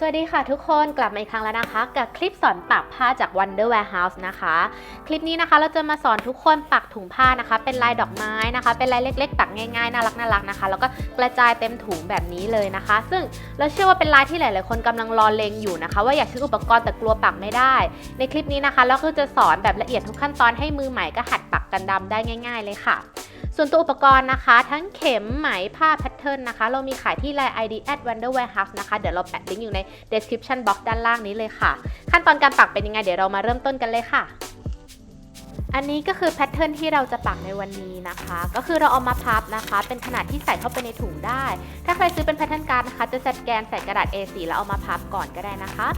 สวัสดีค่ะทุกคนกลับมาอีกครั้งแล้วนะคะ กับคลิปสอนปักผ้าจาก Wonder Warehouse นะคะ คลิปนี้นะคะเราจะมาสอนทุกคนปักถุงผ้านะคะ เป็นลายดอกไม้นะคะ เป็นลายเล็ก ๆ ปักง่ายๆน่ารักน่ารักนะคะ แล้วก็กระจายเต็มถุงแบบนี้เลยนะคะ ซึ่งเราเชื่อว่าเป็นลายที่หลายๆคนกำลังรอเลงอยู่นะคะ ว่าอยากซื้ออุปกรณ์แต่กลัวปักไม่ได้ ในคลิปนี้นะคะ เราก็จะสอนแบบละเอียดทุกขั้นตอนให้มือใหม่ก็หัดปักกันดำได้ง่าย ๆ เลยค่ะ ส่วนตัวอุปกรณ์นะคะ ทั้งเข็มไหมผ้าแพทเทิร์นนะคะ เรามีขายที่ Line ID at Wonder Warehouse นะคะ เดี๋ยวเราแปะลิงก์อยู่ใน description box ด้านล่างนี้เลยค่ะ ขั้นตอนการปักเป็นยังไง เดี๋ยวเรามาเริ่มต้นกันเลยค่ะอันนี้ก็คือแพทเทิร์นที่เราจะปักในวันนี้นะคะ ก็คือเราเอามาพับนะคะ เป็นขนาดที่ใส่เข้าไปในถุงได้ ถ้าใครซื้อเป็นแพทเทิร์นการ์ดนะคะ จะสแกนใส่กระดาษ A4 แล้วเอามาพับก่อนก็ได้นะคะ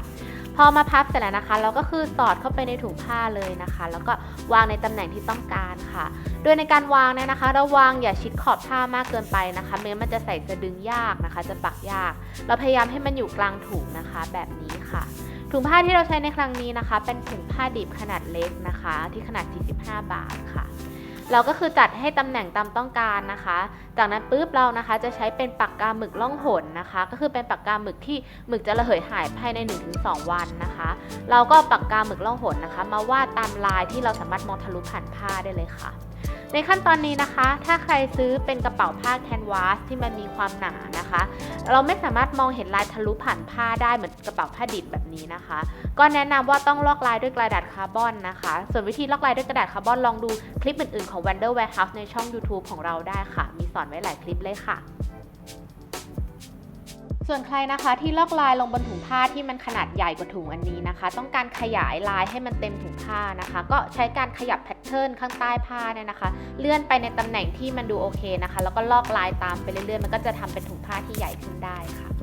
พอมาพับเสร็จแล้วนะคะ เราก็คือสอดเข้าไปในถุงผ้าเลยนะคะ แล้วก็วางในตำแหน่งที่ต้องการค่ะ โดยในการวางเนี่ยนะคะระวังอย่าชิดขอบผ้ามากเกินไปนะคะไม่งั้นมันจะใส่สะดึงยากนะคะ จะปักยาก เราพยายามให้มันอยู่กลางถุงนะคะ แบบนี้ค่ะถุงผ้าที่เราใช้ในครั้งนี้นะคะ เป็นถุงผ้าดิบขนาดเล็กนะคะ ที่ขนาด 45 บาทค่ะ เราก็คือจัดให้ตำแหน่งตามต้องการนะคะ จากนั้นปุ๊บเรานะคะจะใช้เป็นปากกาหมึกล่องหนนะคะ ก็คือเป็นปากกาหมึกที่หมึกจะระเหยหายภายใน 1-2 วันนะคะ เราก็ปากกาหมึกล่องหนนะคะ มาวาดตามลายที่เราสามารถมองทะลุผ่านผ้าได้เลยค่ะในขั้นตอนนี้นะคะ ถ้าใครซื้อเป็นกระเป๋าผ้าแคนวาสที่มันมีความหนานะคะ เราไม่สามารถมองเห็นลายทะลุผ่านผ้าได้เหมือนกระเป๋าผ้าดิบแบบนี้นะคะ ก็แนะนำว่าต้องลอกลายด้วยกระดาษคาร์บอนนะคะ ส่วนวิธีลอกลายด้วยกระดาษคาร์บอนลองดูคลิปอื่นๆของ Wonder Warehouse ในช่อง YouTube ของเราได้ค่ะ มีสอนไว้หลายคลิปเลยค่ะ ส่วนใครนะคะที่ลอกลายลงบนถุงผ้าที่มันขนาดใหญ่กว่าถุงอันนี้นะคะ ต้องการขยายลายให้มันเต็มถุงผ้านะคะ ก็ใช้การขยับแพทเทิร์นข้างใต้ผ้าเนี่ยนะคะ เลื่อนไปในตำแหน่งที่มันดูโอเคนะคะ แล้วก็ลอกลายตามไปเรื่อยๆ มันก็จะทำเป็นถุงผ้าที่ใหญ่ขึ้นได้ค่ะ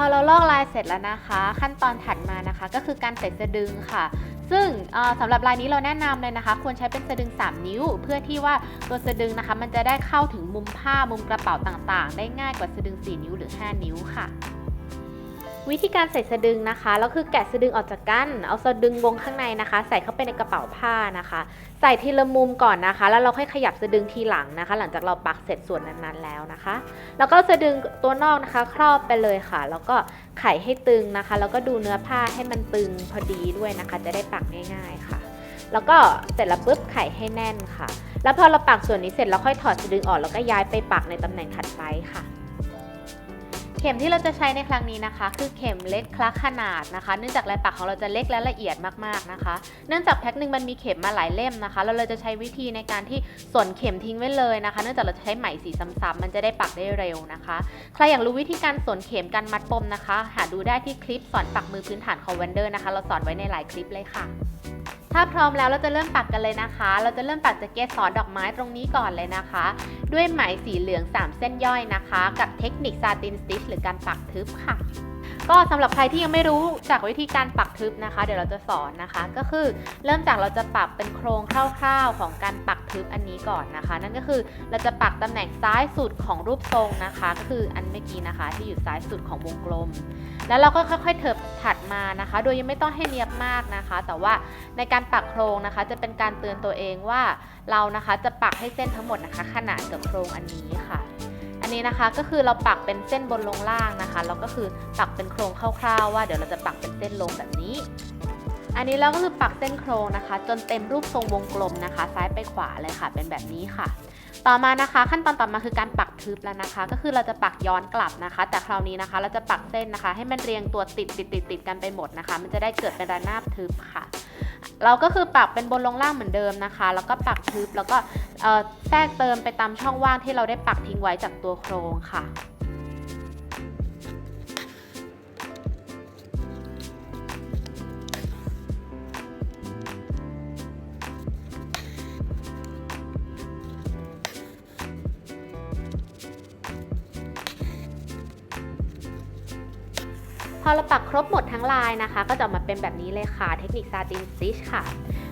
อเราลอกลายเสร็จแล้วนะคะ ขั้นตอนถัดมานะคะ ก็คือการใส่สะดึงค่ะ ซึ่งเอ่อสำหรับลายนี้เราแนะนำเลยนะคะ ควรใช้เป็นสะดึง 3 นิ้ว เพื่อที่ว่าตัวสะดึงนะคะ มันจะได้เข้าถึงมุมผ้ามุมกระเป๋าต่างๆ ได้ง่ายกว่าสะดึง 4 นิ้วหรือ 5 นิ้วค่ะ วิธีการใส่สะดึงนะคะแล้วคือแกะสะดึงออกจากกัน เอาสะดึงวงข้างในนะคะ ใส่เข้าไปในกระเป๋าผ้านะคะ ใส่ทีละมุมก่อนนะคะ แล้วเราค่อยขยับสะดึงทีหลังนะคะ หลังจากเราปักเสร็จส่วนนั้นๆแล้วนะคะ แล้วก็สะดึงตัวนอกนะคะ ครอบไปเลยค่ะ แล้วก็ไขให้ตึงนะคะ แล้วก็ดูเนื้อผ้าให้มันตึงพอดีด้วยนะคะ จะได้ปักง่ายๆค่ะ แล้วก็เสร็จแล้วปุ๊บไขให้แน่นค่ะ แล้วพอเราปักส่วนนี้เสร็จแล้วค่อยถอดสะดึงออกแล้วก็ย้ายไปปักในตำแหน่งถัดไปค่ะ เข็มที่เราจะใช้ในครั้งนี้นะคะ คือเข็มเล็กคลักขนาดนะคะ เนื่องจากลายปักของเราจะเล็กและละเอียดมากๆนะคะ เนื่องจากแพ็คหนึ่งมันมีเข็มมาหลายเล่มนะคะ เราเลยจะใช้วิธีในการที่สนเข็มทิ้งไว้เลยนะคะ เนื่องจากเราจะใช้ไหมสีซ้ำๆมันจะได้ปักได้เร็วนะคะ ใครอยากรู้วิธีการสนเข็มการมัดปมนะคะ หาดูได้ที่คลิปสอนปักมือพื้นฐานของ Wonder นะคะ เราสอนไว้ในหลายคลิปเลยค่ะ ถ้าพร้อมแล้วเราจะเริ่มปักกันเลยนะคะ เราจะเริ่มปักจากเกสรดอกไม้ตรงนี้ก่อนเลยนะคะ ด้วยไหมสีเหลือง 3 เส้นย่อยนะคะ กับเทคนิคซาตินสติชหรือการปักทึบค่ะ ก็สำหรับใครที่ยังไม่รู้จากวิธีการปักทึบนะคะ เดี๋ยวเราจะสอนนะคะ ก็คือเริ่มจากเราจะปักเป็นโครงคร่าวๆของการปักทึบอันนี้ก่อนนะคะ นั่นก็คือเราจะปักตำแหน่งซ้ายสุดของรูปทรงนะคะ ก็คืออันเมื่อกี้นะคะ ที่อยู่ซ้ายสุดของวงกลม แล้วเราก็ค่อยๆเถิบถัดมานะคะ โดยยังไม่ต้องให้เนียบมากนะคะ แต่ว่าในการปักโครงนะคะ จะเป็นการเตือนตัวเองว่าเรานะคะจะปักให้เส้นทั้งหมดนะคะ ขนาดกับโครงอันนี้ค่ะ นนี้นะคะก็คือเราปักเป็นเส้นบนลงล่างนะคะแล้วก็คือปักเป็นโครงคร่าวๆว่าเดี๋ยวเราจะปักเป็นเส้นลงแบบนี้ อันนี้เราก็คือปักเส้นโครงนะคะ จนเต็มรูปทรงวงกลมนะคะ ซ้ายไปขวาเลยค่ะ เป็นแบบนี้ค่ะ ต่อมานะคะ ขั้นตอนต่อมาคือการปักทึบแล้วนะคะ ก็คือเราจะปักย้อนกลับนะคะ แต่คราวนี้นะคะ เราจะปักเส้นนะคะ ให้มันเรียงตัวติดติดติดติดกันไปหมดนะคะ มันจะได้เกิดเป็นระนาบทึบค่ะ เราก็คือปักเป็นบนลงล่างเหมือนเดิมนะคะ แล้วก็ปักทึบแล้วก็แทรกเติมไปตามช่องว่างที่เราได้ปักทิ้งไว้จากตัวโครงค่ะ อเราปักครบหมดทั้งลายนะคะ ก็จะออกมาเป็นแบบนี้เลยค่ะ เทคนิคซาตินสติชค่ะ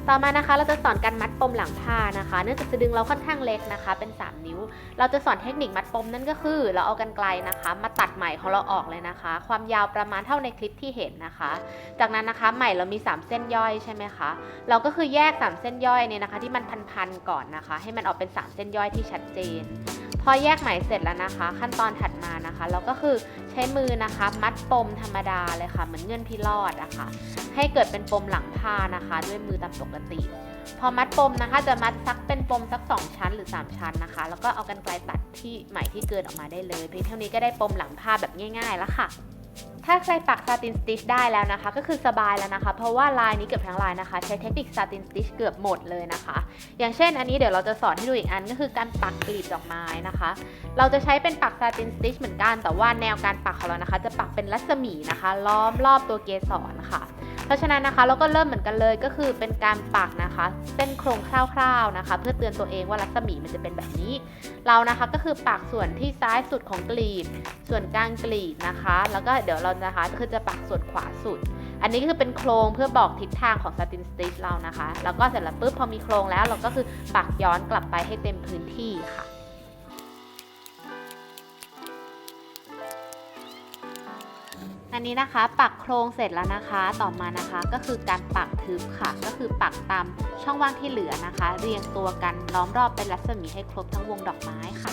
ต่อมานะคะ เราจะสอนการมัดปมหลังผ้านะคะ เนื่องจากสะดึงเราค่อนข้างเล็กนะคะ เป็น 3 นิ้ว เราจะสอนเทคนิคมัดปมนั่นก็คือ เราเอากันไกลนะคะ มาตัดไหมของเราออกเลยนะคะ ความยาวประมาณเท่าในคลิปที่เห็นนะคะ จากนั้นนะคะไหมเรามี 3 เส้นย่อยใช่ไหมคะ เราก็คือแยก 3 เส้นย่อยเนี่ยนะคะ ที่มันพันๆก่อนนะคะ ให้มันออกเป็น 3 เส้นย่อยที่ชัดเจน อแยกไหมเสร็จแล้วนะคะ ขั้นตอนถัดมานะคะ เราก็คือใช้มือนะคะ มัดปมธรรมดาเลยค่ะ เหมือนเงื่อนพิรอดอะคะ่ะ ให้เกิดเป็นปมหลังผ้านะคะ ด้วยมือตามปกติ พอมัดปมนะคะ จะมัดซักเป็นปมสัก 2 ชั้นหรือ 3 ชั้นนะคะ แล้วก็เอากันไกลตัดที่ไหมที่เกินออกมาได้เลย เพียงเท่านี้ก็ได้ปมหลังผ้าแบบง่ายๆแล้วค่ะ ถ้าใครปักซาตินสติชได้แล้วนะคะ ก็คือสบายแล้วนะคะ เพราะว่าลายนี้เกือบทั้งลายนะคะ ใช้เทคนิคซาตินสติชเกือบหมดเลยนะคะ อย่างเช่น อันนี้เดี๋ยวเราจะสอนให้ดูอีกอันก็คือการปักกลีบดอกไม้นะคะ เราจะใช้เป็นปักซาตินสติชเหมือนกันแต่ว่าแนวการปักของเรานะคะ จะปักเป็นรัศมีนะคะ ล้อมรอบตัวเกสรค่ะ เพราะฉะนั้นนะคะเราก็เริ่มเหมือนกันเลยก็คือเป็นการปักนะคะ เส้นโครงคร่าวๆนะคะ เพื่อเตือนตัวเองว่ารัศมีมันจะเป็นแบบนี้ เรานะคะก็คือปักส่วนที่ซ้ายสุดของกลีบ ส่วนกลางกลีบนะคะ แล้วก็เดี๋ยวเรานะคะคือจะปักส่วนขวาสุด อันนี้คือเป็นโครงเพื่อบอกทิศทางของสตินสติชเรานะคะ แล้วก็เสร็จแล้วปุ๊บพอมีโครงแล้วเราก็คือปักย้อนกลับไปให้เต็มพื้นที่ค่ะ อันนี้นะคะปักโครงเสร็จแล้วนะคะ ต่อมานะคะก็คือการปักทึบค่ะ ก็คือปักตามช่องว่างที่เหลือนะคะ เรียงตัวกันล้อมรอบเป็นรัศมีให้ครบทั้งวงดอกไม้ค่ะ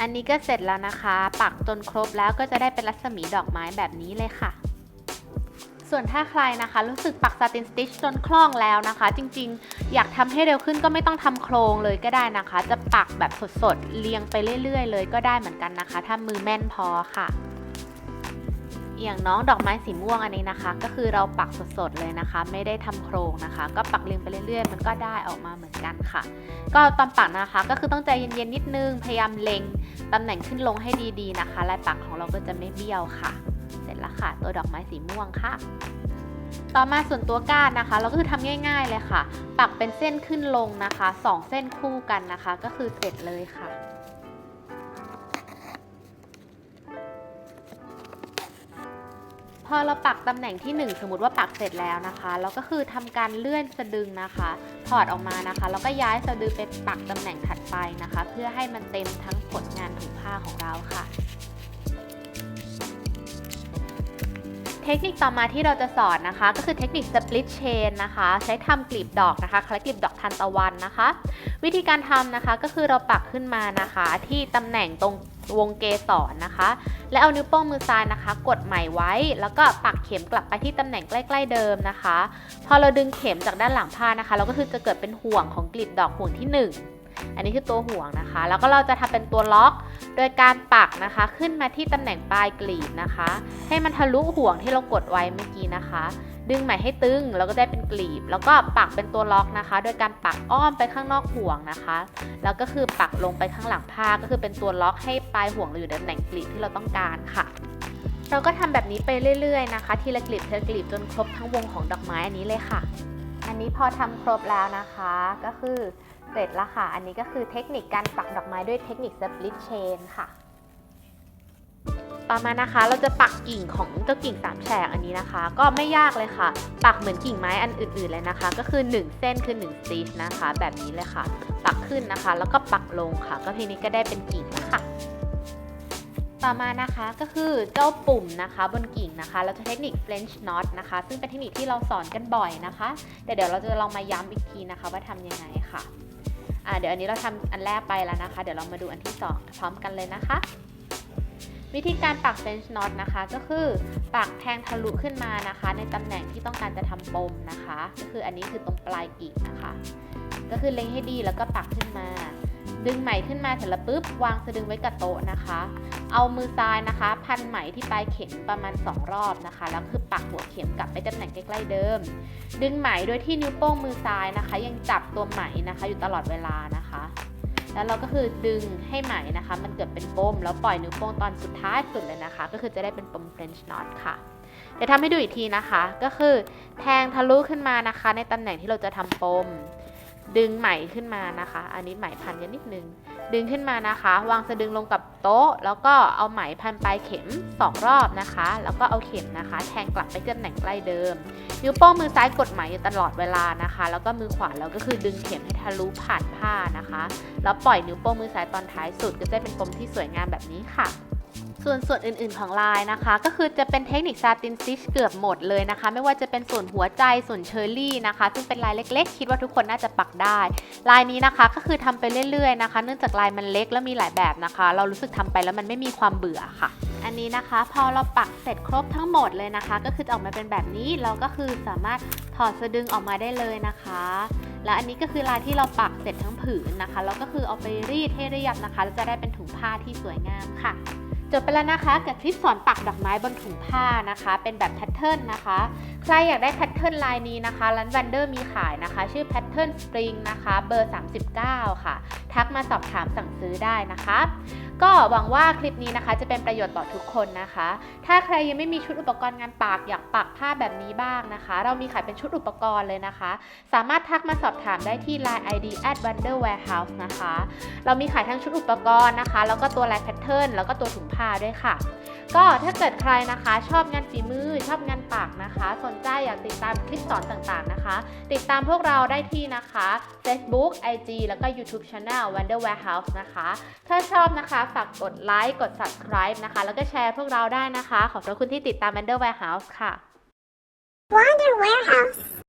อันนี้ก็เสร็จแล้วนะคะ ปักจนครบแล้วก็จะได้เป็นรัศมีดอกไม้แบบนี้เลยค่ะ ส่วนถ้าใครนะคะ รู้สึกปักซาตินสติชจนคล่องแล้วนะคะ จริงๆ อยากทำให้เร็วขึ้นก็ไม่ต้องทำโครงเลยก็ได้นะคะ จะปักแบบสดๆ เรียงไปเรื่อยๆ เลยก็ได้เหมือนกันนะคะ ถ้ามือแม่นพอค่ะอย่างน้องดอกไม้สีม่วงอันนี้นะคะ ก็คือเราปักสดๆเลยนะคะ ไม่ได้ทำโครงนะคะ ก็ปักเรียงไปเรื่อยๆ มันก็ได้ออกมาเหมือนกันค่ะ ก็ตอนปักนะคะ ก็คือต้องใจเย็นๆนิดนึงพยายามเล็งตำแหน่งขึ้นลงให้ดีๆนะคะลายปักของเราก็จะไม่เบี้ยวค่ะ ล้วค่ะ ตัวดอกไม้สีม่วงค่ะ ต่อมาส่วนตัวก้านนะคะ เราก็คือทำง่าย ๆเลยค่ะ ปักเป็นเส้นขึ้นลงนะคะสองเส้นคู่กันนะคะ ก็คือเสร็จเลยค่ะพอเราปักตำแหน่งที่ 1 สมมติว่าปักเสร็จแล้วนะคะเราก็คือทำการเลื่อนสะดึงนะคะ ถอดออกมานะคะแล้วก็ย้ายสะดือไปปักตำแหน่งถัดไปนะคะ เพื่อให้มันเต็มทั้งผลงานถุงผ้าของเราค่ะ เทคนิคต่อมาที่เราจะสอนนะคะ ก็คือเทคนิค split chain นะคะ ใช้ทำกลีบดอกนะคะคล้ายกลีบดอกทานตะวันนะคะ วิธีการทำนะคะก็คือเราปักขึ้นมานะคะ ที่ตำแหน่งตรงวงเกสรนะคะ และเอานิ้วโป้งมือซ้ายนะคะ กดใหม่ไว้ แล้วก็ปักเข็มกลับไปที่ตำแหน่งใกล้ ๆเดิมนะคะ พอเราดึงเข็มจากด้านหลังผ้านะคะ เราก็คือจะเกิดเป็นห่วงของกลีบดอกห่วงที่ 1 อันนี้คือตัวห่วงนะคะ แล้วก็เราจะทำเป็นตัวล็อก โดยการปักนะคะ ขึ้นมาที่ตำแหน่งปลายกลีบนะคะ ให้มันทะลุห่วงที่เรากดไว้เมื่อกี้นะคะ ดึงใหมให้ตึงแล้วก็ได้เป็นกลีบ แล้วก็ปักเป็นตัวล็อกนะคะ โดยการปักอ้อมไปข้างนอกห่วงนะคะ แล้วก็คือปักลงไปข้างหลังผ้าก็คือเป็นตัวล็อกให้ปลายห่วงเราอยู่ในตำแหน่งกลีบที่เราต้องการค่ะเราก็ทำแบบนี้ไปเรื่อยๆนะคะ ทีละกลีบทีละกลีบจนครบทั้งวงของดอกไม้อันนี้เลยค่ะ อันนี้พอทำครบแล้วนะคะ ก็คือ เสร็จแล้วค่ะ อันนี้ก็คือเทคนิคการปักดอกไม้ด้วยเทคนิค split chain ค่ะ ต่อมานะคะเราจะปักกิ่งของเจ้ากิ่งสามแฉกอันนี้นะคะ ก็ไม่ยากเลยค่ะ ปักเหมือนกิ่งไม้อันอื่นๆเลยนะคะ ก็คือ 1 เส้นคือ1 stitch นะคะ แบบนี้เลยค่ะ ปักขึ้นนะคะ แล้วก็ปักลงค่ะ ก็ทีนี้ก็ได้เป็นกิ่งแล้วค่ะต่อมานะคะก็คือเจ้าปุ่มนะคะบนกิ่งนะคะ เราจะเทคนิค French knot นะคะ ซึ่งเป็นเทคนิคที่เราสอนกันบ่อยนะคะ แต่เดี๋ยวเราจะลองมาย้ำอีกทีนะคะว่าทำยังไงค่ะ อ่าเดี๋ยวอันนี้เราทำอันแรกไปแล้วนะคะ เดี๋ยวเรามาดูอันที่สองพร้อมกันเลยนะคะ วิธีการปักเฟนช์น็อตนะคะ ก็คือปักแทงทะลุขึ้นมานะคะ ในตำแหน่งที่ต้องการจะทำปมนะคะ ก็คืออันนี้คือตรงปลายกิ่งนะคะ ก็คือเล็งให้ดีแล้วก็ปักขึ้นมา ดึงไหมขึ้นมาเสร็จแล้วปุ๊บ วางสะดึงไว้กับโต๊ะนะคะ เอามือซ้ายนะคะ พันไหมที่ปลายเข็มประมาณ 2 รอบนะคะ แล้วคือปักหัวเข็มกลับไปตำแหน่งใกล้ๆเดิม ดึงไหมโดยที่นิ้วโป้งมือซ้ายนะคะ ยังจับตัวไหมนะคะ อยู่ตลอดเวลานะคะ แล้วเราก็คือดึงให้ไหมนะคะ มันเกิดเป็นปมแล้วปล่อยนิ้วโป้งตอนสุดท้ายสุดเลยนะคะ ก็คือจะได้เป็นปม French knot ค่ะเดี๋ยวทำให้ดูอีกทีนะคะ ก็คือแทงทะลุขึ้นมานะคะ ในตำแหน่งที่เราจะทำปม ดึงไหมขึ้นมานะคะ อันนี้ไหมพันกันนิดนึง ดึงขึ้นมานะคะ วางสะดึงลงกับโต๊ะ แล้วก็เอาไหมพันปลายเข็ม 2 รอบนะคะ แล้วก็เอาเข็มนะคะ แทงกลับไปที่ตำแหน่งใกล้เดิม นิ้วโป้งมือซ้ายกดไหมอยู่ตลอดเวลานะคะ แล้วก็มือขวาเราก็คือดึงเข็มให้ทะลุผ่านผ้านะคะ แล้วปล่อยนิ้วโป้งมือซ้ายตอนท้ายสุดก็จะเป็นปมที่สวยงามแบบนี้ค่ะ ส่วนส่วนอื่นๆของลายนะคะ ก็คือจะเป็นเทคนิคซาตินซิชเกือบหมดเลยนะคะ ไม่ว่าจะเป็นส่วนหัวใจส่วนเชอร์รี่นะคะ ซึ่งเป็นลายเล็กๆ คิดว่าทุกคนน่าจะปักได้ ลายนี้นะคะก็คือทำไปเรื่อยๆนะคะ เนื่องจากลายมันเล็กและมีหลายแบบนะคะ เรารู้สึกทำไปแล้วมันไม่มีความเบื่อค่ะ อันนี้นะคะ พอเราปักเสร็จครบทั้งหมดเลยนะคะ ก็คือจะออกมาเป็นแบบนี้เราก็คือสามารถถอดสะดึงออกมาได้เลยนะคะ และอันนี้ก็คือลายที่เราปักเสร็จทั้งผืนนะคะแล้วก็คือเอาไปรีดให้เรียบนะคะแล้วจะได้เป็นถุงผ้าที่สวยงามค่ะ จบไปแล้วนะคะกับคลิปสอนปักดอกไม้บนถุงผ้านะคะ เป็นแบบแพทเทิร์นนะคะ ใครอยากได้แพทเทิร์นลายนี้นะคะร้านวันเดอร์มีขายนะคะ ชื่อแพทเทิร์นสปริงนะคะ เบอร์ 39 ค่ะ ทักมาสอบถามสั่งซื้อได้นะคะ ก็หวังว่าคลิปนี้นะคะ จะเป็นประโยชน์ต่อทุกคนนะคะ ถ้าใครยังไม่มีชุดอุปกรณ์งานปักอยากปักผ้าแบบนี้บ้างนะคะ เรามีขายเป็นชุดอุปกรณ์เลยนะคะ สามารถทักมาสอบถามได้ที่ Line ID at Wonder Warehouse นะคะ เรามีขายทั้งชุดอุปกรณ์นะคะ แล้วก็ตัวลายแพทเทิร์นแล้วก็ตัวถุงผ้าด้วยค่ะก็ถ้าเกิดใครนะคะชอบงานฝีมือชอบงานปักนะคะ สนใจอยากติดตามคลิปสอนต่างๆนะคะ ติดตามพวกเราได้ที่นะคะ Facebook IG แล้วก็ YouTube Channel Wonder Warehouse นะคะ ถ้าชอบนะคะ ฝากกดไลค์ กด subscribe นะคะ แล้วก็แชร์พวกเราได้นะคะ ขอบพระคุณที่ติดตาม Wonder Warehouse ค่ะ Wonder Warehouse.